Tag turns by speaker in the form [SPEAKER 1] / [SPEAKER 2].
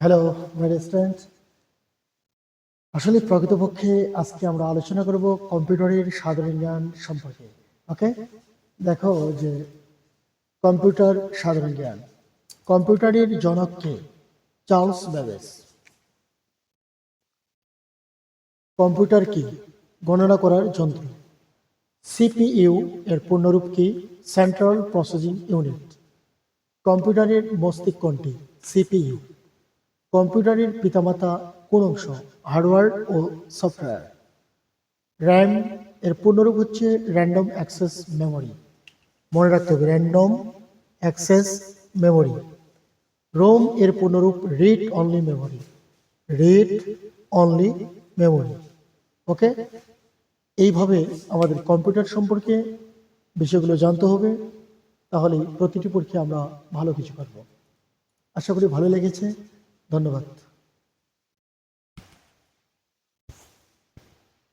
[SPEAKER 1] Hello my student আসলে প্রকৃতপক্ষে আজকে আমরা আলোচনা করব কম্পিউটারের সাধারণ জ্ঞান সম্পর্কে ওকে দেখো যে কম্পিউটার সাধারণ জ্ঞান। কম্পিউটারের জনককে চার্লস ব্যাবেস কম্পিউটার কি? গণনা করার যন্ত্র। সিপিইউ এর পূর্ণরূপ কি? সেন্ট্রাল প্রসেসিং ইউনিট কম্পিউটারের মস্তিষ্ক কোনটি? সিপিইউ কম্পিউটারের পিতামাতা কোন অংশ? হার্ডওয়্যার ও সফটওয়্যার। র্যাম, এর পূর্ণরূপ হচ্ছে র্যান্ডম অ্যাক্সেস মেমোরি। মনে রাখতে হবে, র্যান্ডম অ্যাক্সেস মেমোরি। রোম, এর পূর্ণরূপ read only memory. Read only memory. Okay? এইভাবে আমাদের কম্পিউটার সম্পর্কে বিষয়গুলো জানতে হবে, তাহলে প্রতিটি পরীক্ষায় আমরা ভালো কিছু করব। আশা করি ভালো লেগেছে। ধন্যবাদ।